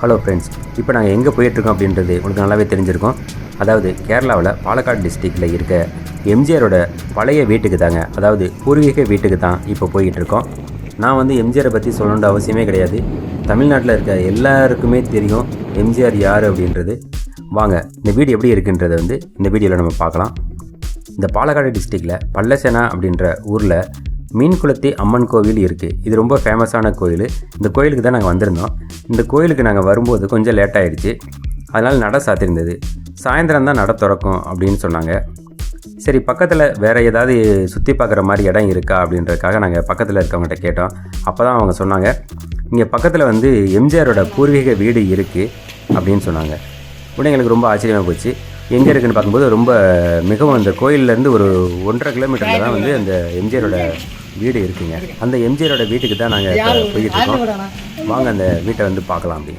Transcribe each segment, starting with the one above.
Hello friends இப்போ நாங்கள் எங்கே போயிட்டுருக்கோம் அப்படின்றது உங்களுக்கு நல்லாவே தெரிஞ்சிருக்கோம். அதாவது கேரளாவில் பாலக்காடு டிஸ்ட்ரிக்டில் இருக்க எம்ஜிஆரோட பழைய வீட்டுக்கு தாங்க அதாவது பூர்வீக வீட்டுக்கு தான் இப்போ போய்கிட்டு இருக்கோம் நான் வந்து எம்ஜிஆரை பற்றி சொல்லணுன்ற அவசியமே கிடையாது. தமிழ்நாட்டில் இருக்க எல்லாருக்குமே தெரியும் எம்ஜிஆர் யார் அப்படின்றது. வாங்க இந்த வீடு எப்படி இருக்குன்றதை வந்து இந்த வீடியோவில் நம்ம பார்க்கலாம். இந்த பாலக்காடு டிஸ்ட்ரிக்டில் பல்லசேனா அப்படின்ற ஊரில் மீன்குளத்தி அம்மன் கோவில் இருக்குது இது ரொம்ப ஃபேமஸான கோயில். இந்த கோயிலுக்கு தான் நாங்கள் வந்திருந்தோம். இந்த கோயிலுக்கு நாங்கள் வரும்போது கொஞ்சம் லேட் ஆகிடுச்சு அதனால் நட சாத்திருந்தது. சாயந்தரம் தான் நட திறக்கும் அப்படின்னு சொன்னாங்க. சரி பக்கத்தில் வேறு ஏதாவது சுற்றி பார்க்குற மாதிரி இடம் இருக்கா அப்படின்றதுக்காக நாங்கள் பக்கத்தில் இருக்கவங்ககிட்ட கேட்டோம். அப்போ தான் அவங்க சொன்னாங்க இங்கே பக்கத்தில் வந்து எம்ஜிஆரோட பூர்வீக வீடு இருக்குது அப்படின்னு சொன்னாங்க. உடனே எங்களுக்கு ரொம்ப ஆச்சரியமாக போச்சு. எங்கே இருக்குன்னு பார்க்கும்போது ரொம்ப மிகவும் அந்த கோயில்லேருந்து ஒரு ஒன்றரை கிலோமீட்டரில் தான் வந்து அந்த எம்ஜிஆரோட வீடு இருக்குங்க. அந்த எம்ஜிஆரோட வீட்டுக்கு தான் நாங்கள் இப்போ போய்கிட்டு இருக்கோம். வாங்க அந்த வீட்டை வந்து பார்க்கலாம் அப்படி.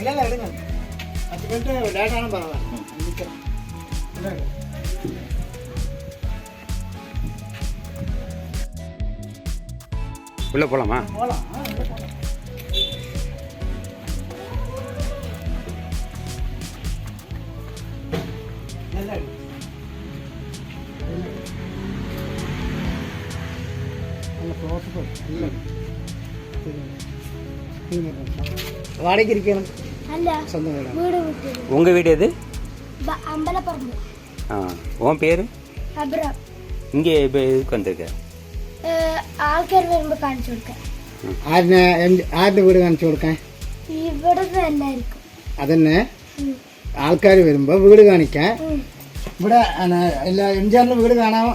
இல்லை இல்லை எடுங்க. பத்து மினிட் லேட்டான பரவாயில்ல நிற்கிறேன் இந்தாங்க. உள்ளே போகலாமா போகலாம் சரிங்க. வாடகைக்கு இருக்கணும் അല്ല சொந்த வீடு വീട് വിട്ടത് உங்கள் வீடு எது ബ- അമ്പലപ്പറമ്പ് ஆ உன் பேர் അബ്രാം இங்கே இப்போ இதுக்கு வந்திருக்க ആൾക്കാർ വരുമ്പോ കാണിച്ചു കൊടുക്കാം ആരിനെ ആരുടെ വീട് കാണിച്ചു കൊടുക്കാൻ ഇവിടുന്ന് എല്ലാവർക്കും അതന്നെ ഉം. ആൾക്കാർ വരുമ്പോൾ വീട് കാണിക്കാൻ ഉം. ഇവിടെ ആണ് എല്ലാ എം ജി ആറിൻ്റെ വീട് കാണാൻ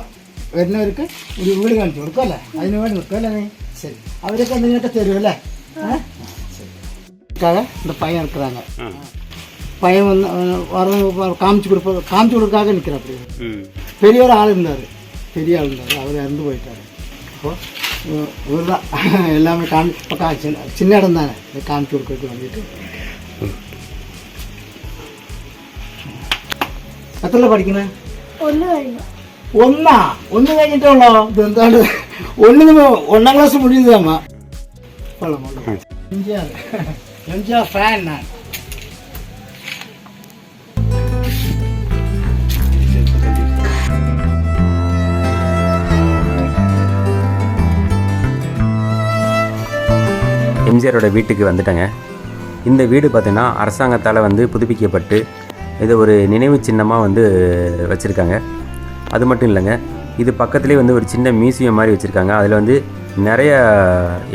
വരുന്നവർക്ക് ഒരു വീട് കാണിച്ചു കൊടുക്കും അല്ലേ അതിന് വേണ്ടി നിൽക്കും അല്ലേ നീ ശരി അവരൊക്കെ നിങ്ങൾക്ക് തരും അല്ലേ ഏ? ശരി. இதுக்காக இந்த பையன் இருக்கிறாங்க ஆ பையன் வந்து அஹ், வர காமிச்சு கொடுப்ப காமிச்சு கொடுக்காக நிற்கிற அப்படி ம் பெரிய ஒரு ஆள் இருந்தார் பெரிய ஆள் இருந்தார் அவர் இறந்து போயிட்டார் இப்போ இவர் தான் எல்லாமே காமி இப்போ கா சின்ன சின்ன இடம் தானே இதை காமிச்சு கொடுக்கறதுக்கு வந்துட்டு എത്ര പഠിക്കണേ ഒന്ന് കഴിഞ്ഞു ഒന്നാ ഒന്ന് കഴിഞ്ഞിട്ടുള്ളോ ഇത് എന്താണ് ഒന്നിന് ഒന്നാം ക്ലാസ് മുടിയതാമ്മ കൊള്ളാം കൊള്ളാം എംജിആർ എംജിആർ ഫാൻ ഞാൻ எம்ஜிஆரோட வீட்டுக்கு வந்துட்டேங்க இந்த வீடு பார்த்தீங்கன்னா அரசாங்கத்தால் வந்து புதுப்பிக்கப்பட்டு இதை ஒரு நினைவு சின்னமாக வந்து வச்சுருக்காங்க. அது மட்டும் இல்லைங்க. இது பக்கத்துலேயே வந்து ஒரு சின்ன மியூசியம் மாதிரி வச்சுருக்காங்க. அதில் வந்து நிறைய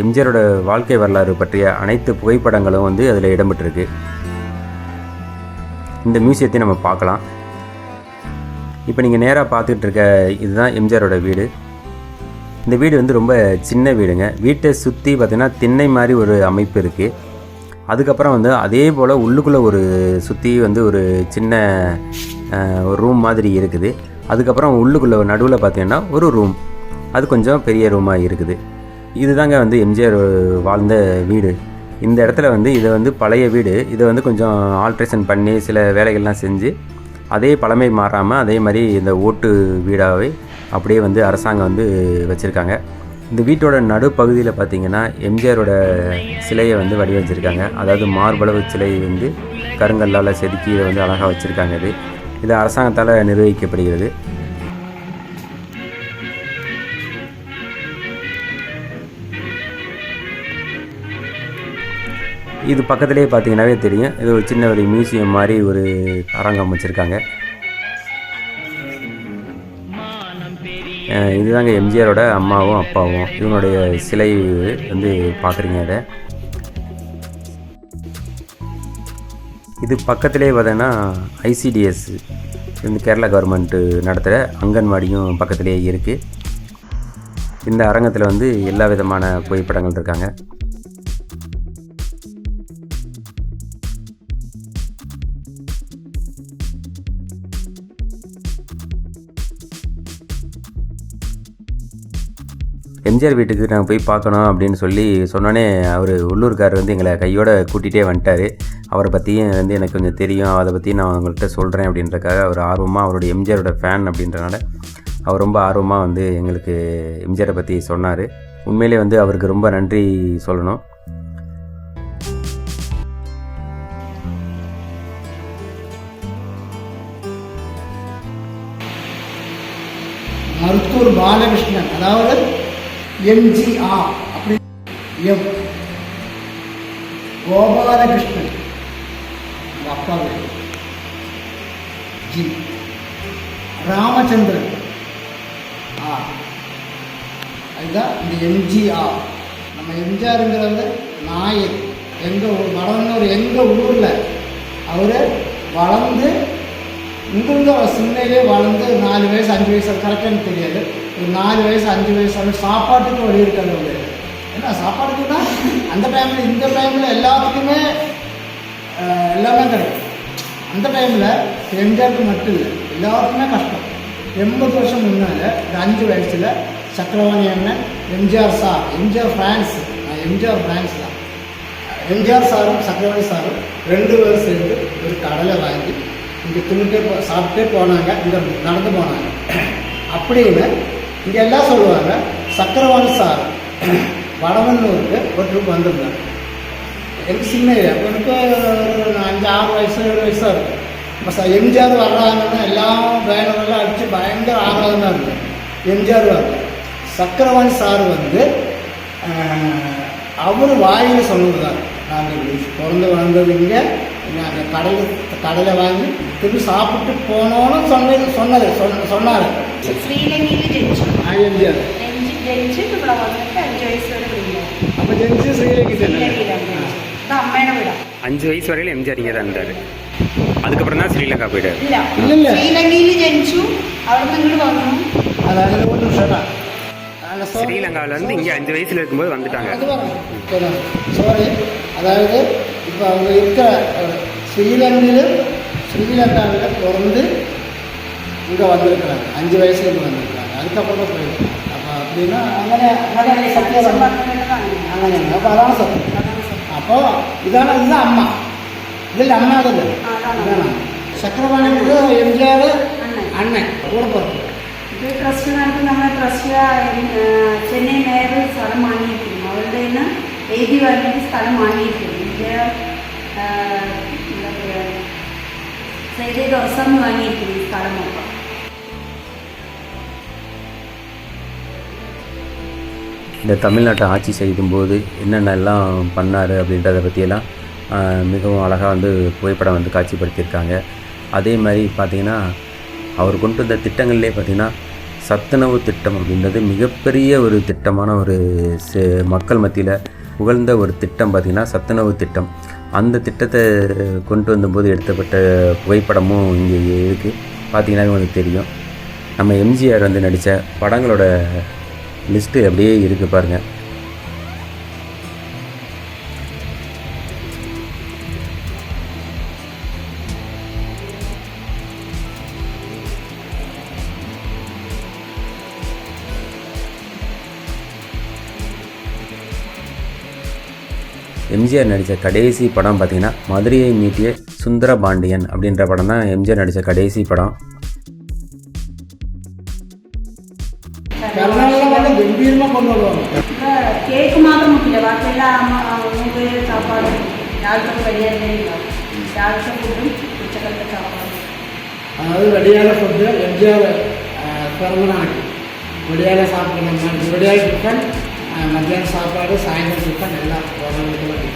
எம்ஜிஆரோட வாழ்க்கை வரலாறு பற்றிய அனைத்து புகைப்படங்களும் வந்து அதில் இடம்பெற்றிருக்கு. இந்த மியூசியத்தை நம்ம பார்க்கலாம். இப்போ நீங்கள் நேராக பார்த்துக்கிட்டு இருக்க இதுதான் எம்ஜிஆரோட வீடு. இந்த வீடு வந்து ரொம்ப சின்ன வீடுங்க. வீட்டை சுற்றி பார்த்திங்கன்னா திண்ணை மாதிரி ஒரு அமைப்பு இருக்குது அதுக்கப்புறம் வந்து அதே போல் உள்ளுக்குள்ளே ஒரு சுற்றி வந்து ஒரு சின்ன ஒரு ரூம் மாதிரி இருக்குது. அதுக்கப்புறம் உள்ளுக்குள்ளே நடுவில் பார்த்தீங்கன்னா ஒரு ரூம் அது கொஞ்சம் பெரிய ரூமாக இருக்குது. இதுதாங்க வந்து எம்ஜிஆர் வாழ்ந்த வீடு. இந்த இடத்துல வந்து இதை வந்து பழைய வீடு. இதை வந்து கொஞ்சம் ஆல்ட்ரேஷன் பண்ணி சில வேலைகள்லாம் செஞ்சு அதே பழமை மாறாமல் அதே மாதிரி இந்த ஓட்டு வீடாகவே அப்படியே வந்து அரசாங்கம் வந்து வச்சுருக்காங்க. இந்த வீட்டோட நடுப்பகுதியில் பார்த்தீங்கன்னா எம்ஜிஆரோட சிலையை வந்து வடிவமைச்சிருக்காங்க. அதாவது மார்பளவு சிலை வந்து கருங்கல்லால் செதுக்கி இதை வந்து அழகாக வச்சுருக்காங்க இது. இது அரசாங்கத்தால் நிர்வகிக்கப்படுகிறது. இது பக்கத்துலேயே பார்த்தீங்கன்னாவே தெரியும். இது ஒரு சின்ன ஒரு மியூசியம் மாதிரி ஒரு அரங்கம் வச்சுருக்காங்க இதுதாங்க எம்ஜிஆரோட அம்மாவும் அப்பாவும். இவனுடைய சிலை வந்து பார்க்குறீங்க அதை இது பக்கத்திலே பார்த்தீங்கன்னா ஐசிடிஎஸ் இந்த கேரளா கவர்மெண்ட்டு நடத்துகிற அங்கன்வாடியும் பக்கத்திலேயே இருக்குது இந்த அரங்கத்தில் வந்து எல்லா விதமான புகைப்படங்கள் இருக்காங்க. எம்ஜிஆர் வீட்டுக்கு நாங்கள் போய் பார்க்கணும் அப்படின்னு சொல்லி சொன்னோன்னே அவர் உள்ளூர்கார் வந்து எங்களை கையோட கூட்டிகிட்டே வந்துட்டார். அவரை பற்றியும் வந்து எனக்கு கொஞ்சம் தெரியும். அதை பற்றி நான் அவங்கள்ட்ட சொல்கிறேன் அப்படின்றக்காக அவர் ஆர்வமாக அவருடைய எம்ஜிஆரோட ஃபேன் அப்படின்றனால அவர் ரொம்ப ஆர்வமாக வந்து எங்களுக்கு எம்ஜிஆரை பற்றி சொன்னார். உண்மையிலே வந்து அவருக்கு ரொம்ப நன்றி சொல்லணும். மருத்தூர் பாலகிருஷ்ணன் அதாவது எம்ஜிஆர் அப்படி எம். கோபாலகிருஷ்ணன். அப்பா பேர்? ஜி. ராமச்சந்திரன். ஆ. அதுதான் இந்த எம்ஜிஆர் நம்ம எம்ஜிஆருங்கிறது நாயர். எங்கள் ஊர் வளர்ந்தவர் எங்கள் ஊரில் அவர் வளர்ந்து இங்கிருந்து அவர் சின்னையிலே வளர்ந்து நாலு வயசு அஞ்சு வயசு கரெக்டானு தெரியாது. ஒரு நாலு வயசு அஞ்சு வயசு அவர் சாப்பாட்டுக்கு வழி இருக்காது அவங்க ஏன்னா சாப்பாட்டுக்குன்னா அந்த டைமில் இந்த டைமில் எல்லாத்துக்குமே எல்லாமே கிடைக்கும். அந்த டைமில் எம்ஜிஆருக்கு மட்டும் இல்லை எல்லாருக்குமே கஷ்டம். எண்பது வருஷம் முன்னால் இந்த அஞ்சு வயசில் சக்கரவாணி அண்ணன் எம்ஜிஆர் சார் எம்ஜிஆர் ஃபேன்ஸ் நான் எம்ஜிஆர் ஃபேன்ஸ் தான். எம்ஜிஆர் சாரும் சக்கரவாணி சாரும் ரெண்டு பேரும் சேர்ந்து ஒரு கடலை வாங்கி இங்கே துணிட்டே போ சாப்பிட்டே போனாங்க இங்கே நடந்து போனாங்க. அப்படின்னு இங்கே எல்லாம் சொல்லுவாங்க சக்கரவாணி சார் வடவன்னூருக்கு ஒரு ட்ரிப் வந்திருந்தாங்க. எனக்கு சின்ன ஏரியா எனக்கு ஒரு அஞ்சு ஆறு வயசு ஏழு வயசாக இருக்கும். இப்போ சார் எம்ஜிஆர் வர்றாங்கன்னா எல்லாம் பேனரெல்லாம் அடித்து பயங்கர ஆகலாம் இருக்கும் எம்ஜிஆர் வரல சக்கரவாணி சார் வந்து அவர் வாயில் சொன்னது தான். நாங்கள் பிறந்து வளர்ந்தது இங்கே. நாங்கள் கடலை கடலை வாங்கி திரும்பி சாப்பிட்டு போனோன்னு சொன்னது சொன்னது சொன்ன சொன்னார். ശ്രീലങ്കയിൽ ജനിച്ചു ആ എംജിആർ ജനിച്ച് ജനിച്ചിട്ട് ഇവിടെ വന്നിട്ട് അഞ്ച് വയസ്സ് വരെ ഇവിടെ അപ്പോൾ ജനിച്ച് ശ്രീലങ്കയിൽ തന്നെ ശ്രീലങ്കയിലാണ് ജനിച്ചത് ഇത് അമ്മയുടെ വീടാ அஞ்சு வயசு வரையில் எம்ஜிஆர் இங்கே தான் இருந்தார் அதுக்கப்புறம் தான் ஸ்ரீலங்கா போயிட்டார் ഇല്ല ഇല്ലില്ല. ശ്രീലങ്കയിൽ ജനിച്ചു അവിടെ നിന്ന് ഇങ്ങോട്ട് വന്നു அதாவது ஒரு நிமிஷம் அந்த sorry. ஸ்ரீலங்காவிலேருந்து இங்கே அஞ்சு வயசில் இருக்கும்போது வந்துட்டாங்க அது வரணும் சாரி அதாவது இப்போ அவங்க இருக்கிற அஹ், ஸ்ரீலங்கையில் ஸ்ரீலங்காவில் பிறந்து இங்கே வந்திருக்கிறாங்க அஞ்சு வயசுல இங்கே வந்திருக்காங்க அதுக்கப்புறம் தான் போயிருக்காங்க அப்போ அப்படின்னா അങ്ങനെ അങ്ങനെ സത്യം അങ്ങനെയാണ് അപ്പോൾ അതാണ് സത്യം അപ്പോൾ ഇതാണ് ഇതാണ് അമ്മ ഇതിൽ അമ്മ അതല്ലേ ആ, അതാണ്. ഇതാണ് ചക്രപാണിക്ക് എം ജി ആർ അണ്ണൻ. അണ്ണൻ കൂടെ പുറത്തു ഇത് ട്രസ്റ്റ് നടത്തി നമ്മുടെ ട്രസ്റ്റ് ചെന്നൈ മേയർ സ്ഥലം വാങ്ങിയിരിക്കുന്നു അവരുടെ നിന്ന് എഴുതി വരണമെങ്കിൽ സ്ഥലം വാങ്ങിയിരിക്കുന്നു ഇത് ആ, എന്താ പറയുക സൈഡ് ദിവസം വാങ്ങിയിരിക്കുന്നു ഈ സ്ഥലം മൊത്തം இந்த தமிழ்நாட்டை ஆட்சி செய்யும்போது என்னென்னலாம் பண்ணார் அப்படின்றத பற்றியெல்லாம் மிகவும் அழகாக வந்து புகைப்படம் வந்து காட்சிப்படுத்தியிருக்காங்க. அதே மாதிரி பார்த்திங்கன்னா அவர் கொண்டு வந்த திட்டங்கள்லேயே பார்த்திங்கன்னா சத்துணவு திட்டம் அப்படின்றது மிகப்பெரிய ஒரு திட்டமான ஒரு மக்கள் மத்தியில் புகழ்ந்த ஒரு திட்டம் பார்த்திங்கன்னா சத்துணவு திட்டம். அந்த திட்டத்தை கொண்டு வந்தபோது எடுத்தப்பட்ட புகைப்படமும் இங்கே இருக்குது பார்த்திங்கன்னா உங்களுக்கு தெரியும். நம்ம எம்ஜிஆர் வந்து நடித்த படங்களோட லிஸ்ட்டு அப்படியே இருக்குது பாருங்கள் எம்ஜிஆர் நடித்த கடைசி படம் பார்த்தீங்கன்னா மதுரையை மீட்டிய சுந்தர பாண்டியன் அப்படின்ற படம் தான் எம்ஜிஆர் நடித்த கடைசி படம். கம்பீரமாக கொண்டு வருவாங்க. கேக்கு மாத்திரம் முக்கியம். வாக்கெல்லாம் உணவு சாப்பாடு யாருக்கும் கிடையாது யாருக்கும் ஃபுட்டும் உச்சக்கட்ட சாப்பாடு அதாவது வெளியால ஃபுட்டு எம்ஜிஆர் பிறந்த நாள். வெளியால சாப்பிடணும் வெளியால் டிஃபன் மத்தியானம் சாப்பாடு சாயந்தரம் டிஃபன் எல்லாம் உறவுகளுக்கு